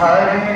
ਹਰੇ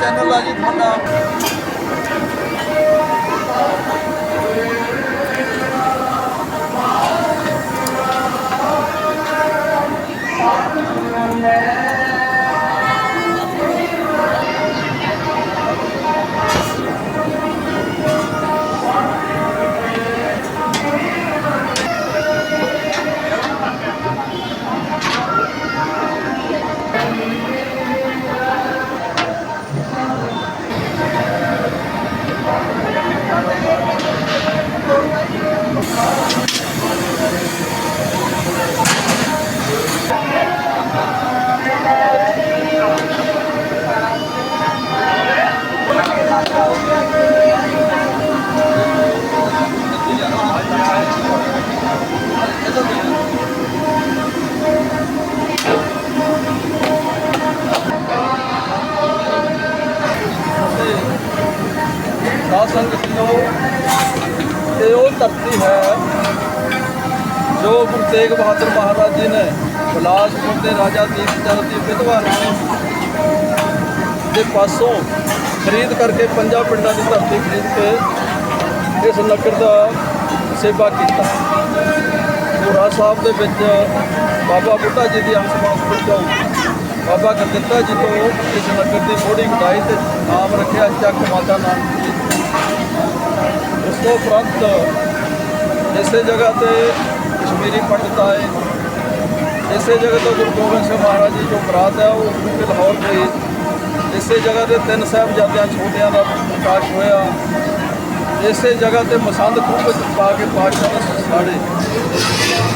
在那垃圾桶呢 ਧਰਤੀ ਹੈ, ਜੋ ਗੁਰੂ ਤੇਗ ਬਹਾਦਰ ਮਹਾਰਾਜ ਜੀ ਨੇ ਬਿਲਾਸਪੁਰ ਦੇ ਰਾਜਾ ਦੀਪ ਚੰਦ ਦੀ ਵਿਧਵਾ ਰਾਣੀ ਦੇ ਪਾਸੋਂ ਖਰੀਦ ਕਰਕੇ ਪੰਜਾਂ ਪਿੰਡਾਂ ਦੀ ਧਰਤੀ ਖਰੀਦ ਕੇ ਇਸ ਨਗਰ ਦਾ ਸੇਵਾ ਕੀਤਾ। ਗੁਰਾ ਸਾਹਿਬ ਦੇ ਵਿੱਚ ਬਾਬਾ ਬੁੱਢਾ ਜੀ ਦੀ ਅੰਸ਼ਮਾਸ ਵਿੱਚੋਂ ਬਾਬਾ ਗੁਰਦਿੱਤਾ ਜੀ ਤੋਂ ਇਸ ਨਗਰ ਦੀ ਮੋੜੀ ਕਢਾਈ ਤੇ ਨਾਮ ਰੱਖਿਆ, ਚੱਕ ਮਾਤਾ ਨਾਨਕ ਜੀ। ਉਸ ਤੋਂ ਉਪਰੰਤ ਇਸੇ ਜਗ੍ਹਾ ਤੇ ਕਸ਼ਮੀਰੀ ਪੰਡਤ ਆਏ। ਇਸੇ ਜਗ੍ਹਾ ਤੋਂ ਗੁਰੂ ਗੋਬਿੰਦ ਸਿੰਘ ਮਹਾਰਾਜ ਜੀ ਜੋ ਬਰਾਤ ਹੈ, ਉਹ ਗੁਰੂ ਲਾਹੌਰ ਗਈ ਇਸੇ ਜਗ੍ਹਾ ਤੇ ਤਿੰਨ ਸਾਹਿਬਜ਼ਾਦਿਆਂ ਛੋਟਿਆਂ ਦਾ ਪ੍ਰਕਾਸ਼ ਹੋਇਆ। ਇਸੇ ਜਗ੍ਹਾ ਤੇ ਮਸੰਦ ਖੂਹ ਵਿੱਚ ਪਾ ਕੇ ਪਾਤਸ਼ਾਹ ਨੇ ਸਾੜੇ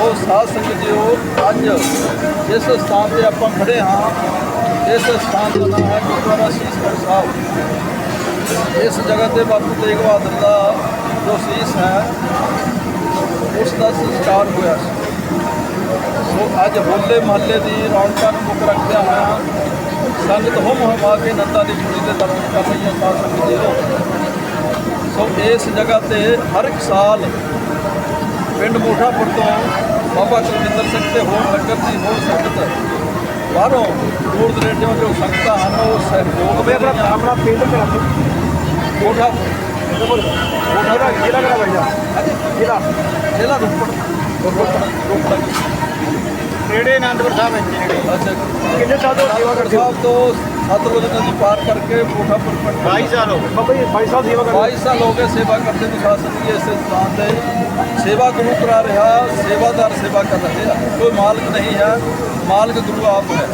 ਉਹ ਸਾਧ ਸੰਗਤ ਜੀਓ, ਅੱਜ ਜਿਸ ਸਥਾਨ ਤੇ ਆਪਾਂ ਖੜੇ ਹਾਂ, ਇਸ ਸਥਾਨ ਦਾ ਨਾਮ ਹੈ ਗੁਰਦੁਆਰਾ ਸੀਸਗੜ੍ਹ ਸਾਹਿਬ। ਇਸ ਜਗ੍ਹਾ ਤੇ ਬਾਪੂ ਤੇਗ ਬਹਾਦਰ ਦਾ ਜੋ ਸੀਸ ਹੈ ਦਾ ਸੰਸਕਾਰ ਹੋਇਆ ਸੀ। ਸੋ ਅੱਜ ਹੋਲੇ ਮਹੱਲੇ ਦੀ ਰੌਣਕਾਂ ਨੂੰ ਮੁੱਖ ਰੱਖਦਿਆਂ ਹੋਇਆ ਸੰਗਤ ਹੁਮ ਹੁਮਾ ਕੇ ਨੰਦਾ ਦੀ ਕੁੜੀ ਦੇ ਦਰਸ਼ਨ ਕਰ ਰਹੀ ਹੈ ਸਾਧ ਸੰਗਤ ਜੀਓ ਸੋ ਇਸ ਜਗ੍ਹਾ ਤੇ ਹਰ ਇੱਕ ਸਾਲ ਪਿੰਡ ਮੋਠਾਪੁਰ ਤੋਂ ਬਾਬਾ ਕੁਲਵਿੰਦਰ ਸਿੰਘ ਤੇ ਹੋਰ ਨਗਰ ਦੀ ਹੋਰ ਸੰਗਤ ਬਾਹਰੋਂ ਦੂਰ ਦਰੇਡਿਓਂ ਜੋ ਸੰਗਤਾਂ ਹਨ ਉਹ ਸਹਿਯੋਗ ਦੇ ਆਪਣਾ ਪਿੰਡ ਤੇ ਰੱਖੋ ਨੇੜੇ ਆਨੰਦਪੁਰ ਸਾਹਿਬ ਨੇੜੇ। ਕਿੰਨੇ ਸਾਲ ਤੋਂ ਸੇਵਾ ਕਰਦੇ ਹੋ? ਸਾਹਿਬ ਤੋਂ ਸਤਲੁਜ ਨਦੀ ਪਾਰ ਕਰਕੇ ਮੋਠਾਪੁਰ ਪਿੰਡ 22 ਸਾਲ ਹੋ ਗਏ। ਬਾਬਾ ਜੀ 22 ਸਾਲ ਸੇਵਾ ਕਰਦੇ 22 ਸਾਲ ਹੋ ਗਏ ਸੇਵਾ ਕਰਦੇ ਨੂੰ ਸ਼ਾਸਨ ਦੀ ਇਸ ਸਥਾਨ ਤੇ। ਸੇਵਾ ਗੁਰੂ ਕਰਾ ਰਿਹਾ ਸੇਵਾਦਾਰ ਸੇਵਾ ਕਰ ਰਹੇ ਆ। ਕੋਈ ਮਾਲਕ ਨਹੀਂ ਹੈ ਮਾਲਕ ਗੁਰੂ ਆਪ ਹੈ।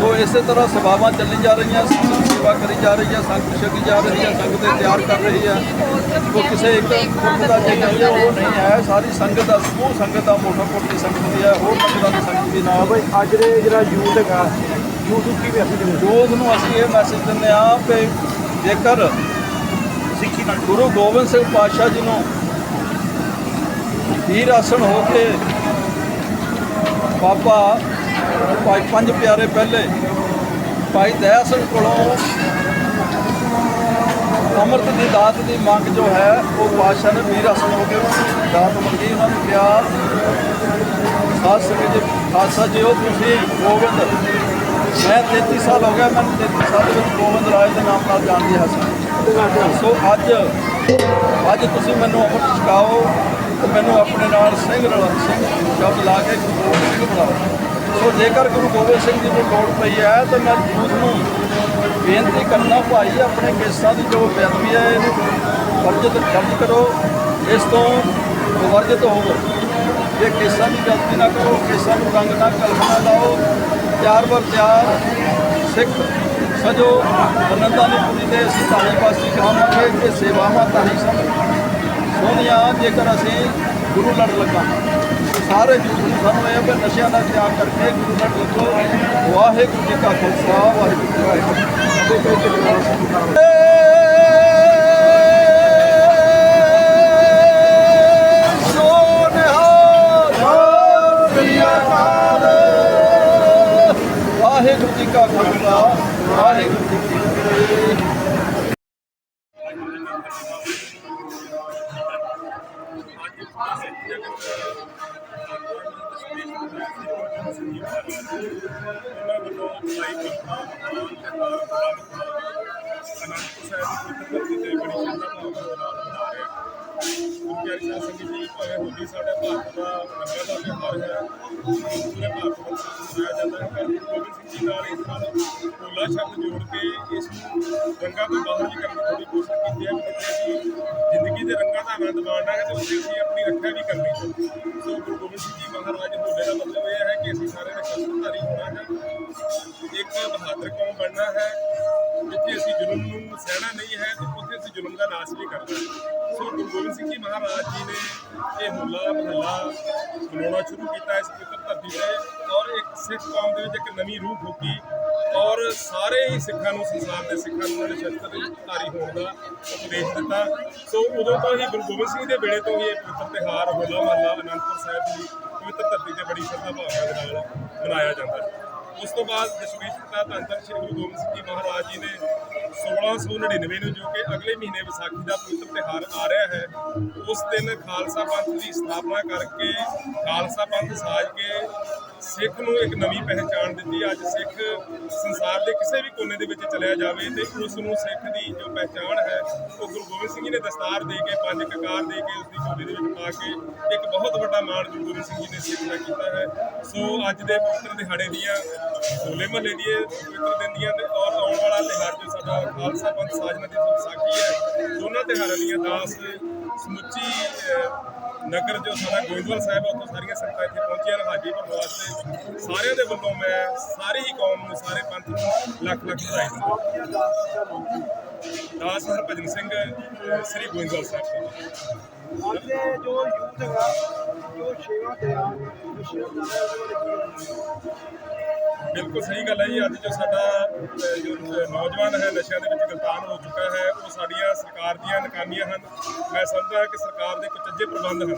ਸੋ ਇਸੇ ਤਰ੍ਹਾਂ ਸੇਵਾਵਾਂ ਚੱਲੀ ਜਾ ਰਹੀਆਂ। ਸੇਵਾ ਕਰੀ ਜਾ ਰਹੀ ਹੈ ਸੰਗਤ ਛਕੀ ਜਾ ਰਹੀ ਹੈ ਸੰਗਤ ਤਿਆਰ ਕਰ ਰਹੀ ਹੈ। ਉਹ ਕਿਸੇ ਇੱਕ ਗੁਰਮੁਖ ਦਾ ਜੇ ਕਹੀਏ ਉਹ ਨਹੀਂ ਹੈ। ਸਾਰੀ ਸੰਗਤ ਦਾ ਸਮੂਹ ਸੰਗਤ ਦਾ ਮੋਟਾ ਕੋਟੀ ਸੰਗਤ ਦੀ ਹੈ। ਹੋਰ ਨਗਰਾਂ ਦੀ ਸੰਗਤ ਨਾਲ ਬਾਬਾ ਜੀ ਅੱਜ ਦੇ ਜਿਹੜਾ ਯੂਥ ਹੈਗਾ YouTube ਕੀ ਮੈਸੇਜ ਦਿੰਦੇ ਯੋਧ ਨੂੰ ਅਸੀਂ ਇਹ ਮੈਸੇਜ ਦਿੰਦੇ ਆ ਕਿ ਜੇਕਰ ਸਿੱਖੀ ਨਾਲ ਗੁਰੂ ਗੋਬਿੰਦ ਸਿੰਘ ਪਾਤਸ਼ਾਹ ਜੀ ਨੂੰ ਵੀਰ ਆਸਣ ਹੋ ਕੇ ਬਾਬਾ ਪੰਜ ਪਿਆਰੇ ਪਹਿਲੇ ਭਾਈ ਦਇਆ ਸਿੰਘ ਕੋਲੋਂ ਅੰਮ੍ਰਿਤ ਦੀ ਦਾਤ ਦੀ ਮੰਗ ਜੋ ਹੈ, ਉਹ ਪਾਤਸ਼ਾਹ ਨੇ ਵੀਰ ਹਸਨ ਹੋ ਕੇ ਦਾਤ ਮੰਗੀ। ਉਹਨਾਂ ਨੂੰ ਕਿਹਾ ਸਾਧ ਸੰਗਤ ਜੀ, ਖਾਲਸਾ ਜੀ, ਉਹ ਤੁਸੀਂ ਗੋਬਿੰਦ, ਮੈਂ 33 ਸਾਲ ਹੋ ਗਿਆ ਮੈਨੂੰ 33 ਸਾਲ ਦੇ ਵਿੱਚ ਗੋਬਿੰਦ ਰਾਜ ਦੇ ਨਾਮ ਨਾਲ ਜਾਣਦੀ ਹਾਂ ਸੋ ਅੱਜ ਅੱਜ ਤੁਸੀਂ ਮੈਨੂੰ ਅੰਮ੍ਰਿਤ ਛਕਾਓ ਤੇ ਮੈਨੂੰ ਆਪਣੇ ਨਾਲ ਸਿੰਘ ਰਲਾ, ਸਿੰਘ ਸ਼ਬਦ ਲਾ ਕੇ ਗੁਰੂ ਗੋਬਿੰਦ ਸਿੰਘ ਬਣਾਓ ਸੋ ਜੇਕਰ ਗੁਰੂ ਗੋਬਿੰਦ ਸਿੰਘ ਜੀ ਨੂੰ ਲੋੜ ਪਈ ਹੈ, ਤਾਂ ਮੈਂ ਯੂਥ ਨੂੰ ਬੇਨਤੀ ਕਰਨਾ, ਭਾਈ, ਆਪਣੇ ਕੇਸਾਂ ਦੀ ਜੋ ਬੇਅਦਬੀ ਹੈ, ਇਹਨੂੰ ਵਰਜਿਤ ਦਰਜ ਕਰੋ। ਇਸ ਤੋਂ ਵਰਜਿਤ ਹੋਵੋ। ਇਹ ਕੇਸਾਂ ਦੀ ਗਲਤੀ ਨਾ ਕਰੋ, ਕੇਸਾਂ ਨੂੰ ਰੰਗ ਨਾ ਕਲਪਨਾ ਲਾਓ। ਤਿਆਰ ਬਰ ਤਿਆਰ, ਸਿੱਖ ਸਜੋ ਅਨੰਦਾਂ ਦੀ ਪੂਰੀ ਦੇ ਅਸੀਂ ਧਾਰੀ ਪਾਸੀ ਕਹਾਵਾਂਗੇ ਕਿ ਸੇਵਾਵਾਂ ਧਾਰੀ ਸਭ ਸੋਹਣੀਆਂ ਜੇਕਰ ਅਸੀਂ ਗੁਰੂ ਲੜ ਲੱਗਾ ਸਾਰੇ ਸਾਨੂੰ ਇਹ ਵੀ ਨਸ਼ਿਆਂ ਦਾ ਤਿਆਗ ਕਰਕੇ ਗੁਰੂ ਲੜ ਦੇਖੋ ਵਾਹਿਗੁਰੂ ਜੀ ਕਾ ਖਾਲਸਾ, ਵਾਹਿਗੁਰੂ ਜੀ ਕੀ ਫਤਿਹ। ਉਹਨਾਂ ਵੱਲੋਂ ਲਾਈਵ ਅਨੰਦਪੁਰ ਸਾਹਿਬ ਦੀ ਪਵਿੱਤਰ ਧਰਤੀ ਤੇ ਬੜੀ ਸ਼ਰਧਾ ਪਿਆਰੀ ਸਾਧ ਸੰਗਤ ਜੀ ਭਾਵੇਂ ਹੋਲੀ ਸਾਡੇ ਭਾਰਤ ਦਾ ਰੰਗਾਂ ਦਾ ਤਿਉਹਾਰ ਹੈ ਪੂਰੇ ਭਾਰਤ ਵਿੱਚ ਮਨਾਇਆ ਜਾਂਦਾ ਹੈ ਪਰ ਗੁਰੂ ਗੋਬਿੰਦ ਸਿੰਘ ਜੀ ਨਾਲ ਇਸ ਨਾਲ ਹੋਲਾ ਸ਼ਬਦ ਜੋੜ ਕੇ ਇਸ ਨੂੰ ਰੰਗਾਂ ਤੋਂ ਬਾਹਰ ਵੀ ਕਰਨ ਦੀ ਥੋੜੀ ਕੋਸ਼ਿਸ਼ ਕੀਤੀ ਹੈ ਕਿ ਅਸੀਂ ਜ਼ਿੰਦਗੀ ਦੇ ਰੰਗਾਂ ਦਾ ਆਨੰਦ ਮਾਣਨਾ ਹੈ ਤੇ ਉੱਥੇ ਅਸੀਂ ਆਪਣੀ ਰੱਖਿਆ ਵੀ ਕਰਨੀ ਹੈ। ਸੋ ਗੁਰੂ ਗੋਬਿੰਦ ਸਿੰਘ ਜੀ ਮਹਾਰਾਜ ਹੋਲੇ ਦਾ ਮਤਲਬ ਇਹ ਹੈ ਕਿ ਅਸੀਂ ਸਾਰੇ ਨੇ ਕਸਰਧਾਰੀ ਹੋਣਾ ਹੈ। ਇੱਕ ਬਹਾਦਰ ਕੌਮ ਬਣਨਾ ਹੈ, ਜਿੱਥੇ ਅਸੀਂ ਜ਼ੁਲਮ ਨੂੰ ਸਹਿਣਾ ਨਹੀਂ ਹੈ ਤੇ ਉੱਥੇ ਅਸੀਂ ਜ਼ੁਲਮ ਦਾ ਨਾਸ਼ ਵੀ ਕਰਨਾ ਹੈ। ਸੋ ਗੁਰੂ ਗੋਬਿੰਦ ਸਿੰਘ ਜੀ ਮਹਾਰਾਜ ਜੀ ਨੇ ਇਹ ਹੋਲਾ ਮਹੱਲਾ ਮਨਾਉਣਾ ਸ਼ੁਰੂ ਕੀਤਾ, ਇਸ ਪਵਿੱਤਰ ਧਰਤੀ ਤੇ, ਔਰ ਇੱਕ ਸਿੱਖ ਕੌਮ ਦੇ ਵਿੱਚ ਇੱਕ ਨਵੀਂ ਰੂਹ ਫੂਕੀ, ਔਰ ਸਾਰੇ ਹੀ ਸਿੱਖਾਂ ਨੂੰ, ਸੰਸਾਰ ਦੇ ਸਿੱਖਾਂ ਨੂੰ ਉਹਨਾਂ ਨੇ ਸ਼ਸਤਰਧਾਰੀ ਹੋਣ ਦਾ ਉਪਦੇਸ਼ ਦਿੱਤਾ। ਸੋ ਉਦੋਂ ਤੋਂ ਹੀ ਗੁਰੂ ਗੋਬਿੰਦ ਸਿੰਘ ਦੇ ਵੇਲੇ ਤੋਂ ਹੀ ਇਹ ਪਵਿੱਤਰ ਤਿਉਹਾਰ, ਹੋਲਾ ਮਹੱਲਾ ਅਨੰਦਪੁਰ ਸਾਹਿਬ ਦੀ ਪਵਿੱਤਰ ਧਰਤੀ ਤੇ ਬੜੀ ਸ਼ਰਧਾ ਭਾਵਨਾ ਦੇ ਨਾਲ ਮਨਾਇਆ ਜਾਂਦਾ ਹੈ। ਉਸ ਤੋਂ ਬਾਅਦ ਦਸ਼ਮੇਸ਼ ਪਿਤਾ ਧੰਨ ਧੰਨ ਸ਼੍ਰੀ ਗੁਰੂ ਗੋਬਿੰਦ ਸਿੰਘ ਜੀ ਮਹਾਰਾਜ ਜੀ ਨੇ 1699 ਨੂੰ ਜੋ ਕਿ ਅਗਲੇ ਮਹੀਨੇ ਵਿਸਾਖੀ ਦਾ ਪਵਿੱਤਰ ਤਿਉਹਾਰ ਆ ਰਿਹਾ ਹੈ, ਉਸ ਦਿਨ ਖਾਲਸਾ ਪੰਥ ਦੀ ਸਥਾਪਨਾ ਕਰਕੇ, ਖਾਲਸਾ ਪੰਥ ਸਾਜ ਕੇ ਸਿੱਖ ਨੂੰ ਇੱਕ ਨਵੀਂ ਪਹਿਚਾਣ ਦਿੱਤੀ। ਅੱਜ ਸਿੱਖ ਸੰਸਾਰ ਦੇ ਕਿਸੇ ਵੀ ਕੋਨੇ ਦੇ ਵਿੱਚ ਚਲਿਆ ਜਾਵੇ ਤੇ ਉਸ ਨੂੰ ਸਿੱਖ ਦੀ ਜੋ ਪਹਿਚਾਣ ਹੈ, ਉਹ ਗੁਰੂ ਗੋਬਿੰਦ ਸਿੰਘ ਜੀ ਨੇ ਦਸਤਾਰ ਦੇ ਕੇ, ਪੰਜ ਕਕਾਰ ਦੇ ਕੇ ਉਸ ਦੀ ਝੋਲੀ ਦੇ ਵਿੱਚ ਪਾ ਕੇ ਇੱਕ ਬਹੁਤ ਵੱਡਾ ਮਾਣ ਗੁਰੂ ਗੋਬਿੰਦ ਸਿੰਘ ਜੀ ਨੇ ਸਿੱਖ ਦਾ ਕੀਤਾ ਹੈ। ਸੋ ਅੱਜ ਦੇ ਪਵਿੱਤਰ ਦਿਹਾੜੇ ਦੀਆਂ, ਹੋਲੇ ਮਹੱਲੇ ਦੀ ਪਵਿੱਤਰ ਦਿਨ ਦੀਆਂ ਤੇ ਔਰ ਆਉਣ ਵਾਲਾ ਤਿਉਹਾਰ ਜੋ ਸਾਡਾ ਖਾਲਸਾ ਪੰਥ ਸਾਜਨਾ ਦੀ ਵਿਸਾਖੀ ਹੈ, ਦੋਨਾਂ ਤਿਉਹਾਰਾਂ ਦੀਆਂ ਦਾਸ ਸਮੁੱਚੀ ਨਗਰ ਜੋ ਸਾਡਾ ਗੋਇੰਦਵਾਲ ਸਾਹਿਬ ਹੈ ਉੱਥੋਂ ਸਾਰੀਆਂ ਸੰਗਤਾਂ ਇੱਥੇ ਪਹੁੰਚੀਆਂ ਨੇ ਹਾਜੀ ਹਾਜੀਪੁਰ ਵਾਸਤੇ ਸਾਰਿਆਂ ਦੇ ਵੱਲੋਂ ਮੈਂ ਸਾਰੀ ਹੀ ਕੌਮ ਨੂੰ, ਸਾਰੇ ਪੰਥ ਨੂੰ ਲੱਖ ਲੱਖ ਵਧਾਈ ਦਿੰਦਾ ਦਾਸ ਹਰਭਜਨ ਸਿੰਘ, ਸ੍ਰੀ ਗੋਇੰਦਵਾਲ ਸਾਹਿਬ ਤੋਂ। ਅੱਜ ਜੋ ਯੂਥ ਹੈਗਾ, ਜੋ ਸੇਵਾ ਦੇ ਆ ਸੇਵਾ ਕਰ ਰਿਹਾ ਉਹਦੇ ਬਾਰੇ ਕੀ ਬਿਲਕੁਲ ਸਹੀ ਗੱਲ ਹੈ ਜੀ। ਅੱਜ ਜੋ ਸਾਡਾ ਜੋ ਨੌਜਵਾਨ ਹੈ, ਨਸ਼ਿਆਂ ਦੇ ਵਿੱਚ ਗਲਤਾਨ ਹੋ ਚੁੱਕਾ ਹੈ, ਉਹ ਸਾਡੀਆਂ ਸਰਕਾਰ ਦੀਆਂ ਨਕਾਮੀਆਂ ਹਨ। ਮੈਂ ਸਮਝਦਾ ਕਿ ਸਰਕਾਰ ਦੇ ਕੁਚੱਜੇ ਪ੍ਰਬੰਧ ਹਨ।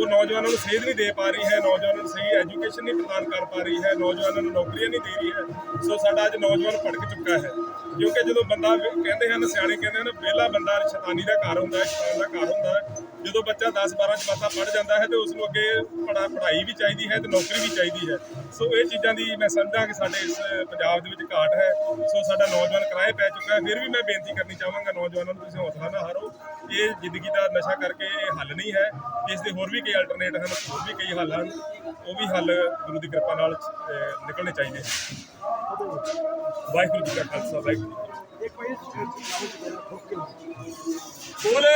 ਉਹ ਨੌਜਵਾਨਾਂ ਨੂੰ ਸੇਧ ਨਹੀਂ ਦੇ ਪਾ ਰਹੀ ਹੈ, ਨੌਜਵਾਨਾਂ ਨੂੰ ਸਹੀ ਐਜੂਕੇਸ਼ਨ ਨਹੀਂ ਪ੍ਰਦਾਨ ਕਰ ਪਾ ਰਹੀ ਹੈ, ਨੌਜਵਾਨਾਂ ਨੂੰ ਨੌਕਰੀਆਂ ਨਹੀਂ ਦੇ ਰਹੀ ਹੈ। ਸੋ ਸਾਡਾ ਅੱਜ ਨੌਜਵਾਨ ਭੜਕ ਚੁੱਕਾ ਹੈ। ਕਿਉਂਕਿ ਜਦੋਂ ਬੰਦਾ ਕਹਿੰਦੇ ਹਨ, ਸਿਆਣੇ ਕਹਿੰਦੇ ਹਨ, ਵਿਹਲਾ ਬੰਦਾ ਸ਼ੈਤਾਨੀ ਦਾ ਘਰ ਹੁੰਦਾ ਹੈ, ਸ਼ੈਤਾਨ ਦਾ ਘਰ ਹੁੰਦਾ ਹੈ। ਜਦੋਂ ਬੱਚਾ 10 12 ਜਮਾਤਾਂ ਪੜ੍ਹ ਜਾਂਦਾ ਹੈ ਤੇ ਉਸ ਨੂੰ ਅੱਗੇ ਪੜਾ ਪੜ੍ਹਾਈ ਵੀ ਚਾਹੀਦੀ ਹੈ ਤੇ ਨੌਕਰੀ ਵੀ ਚਾਹੀਦੀ ਹੈ। ਸੋ ਇਹ ਚੀਜ਼ਾਂ ਦੀ ਮੈਂ ਸਮਝਦਾ ਕਿ ਸਾਡੇ ਇਸ ਪੰਜਾਬ ਦੇ ਵਿੱਚ ਘਾਟ ਹੈ। ਸੋ ਸਾਡਾ ਨੌਜਵਾਨ ਕਿਰਾਏ ਪੈ ਚੁੱਕਾ ਹੈ। ਫਿਰ ਵੀ ਮੈਂ ਬੇਨਤੀ ਕਰਨੀ ਚਾਹਾਂਗਾ ਨੌਜਵਾਨਾਂ ਨੂੰ ਤੁਸੀਂ ਹੌਸਲਾ ਨਾ ਹਾਰੋ। ਇਹ ਜ਼ਿੰਦਗੀ ਦਾ ਨਸ਼ਾ ਕਰਕੇ ਇਹ ਹੱਲ ਨਹੀਂ ਹੈ। ਇਸ ਦੇ ਹੋਰ ਵੀ ਕਈ ਅਲਟਰਨੇਟ ਹਨ ਹੋਰ ਵੀ ਕਈ ਹੱਲ ਹਨ। ਉਹ ਵੀ ਹੱਲ ਗੁਰੂ ਦੀ ਕਿਰਪਾ ਨਾਲ ਅਹ, ਨਿਕਲਣੇ ਚਾਹੀਦੇ ਹਨ। ਵਾਹਿਗੁਰੂ ਜੀ ਕਾ ਖਾਲਸਾ ਵਾਹਿਗੁਰੂ बोले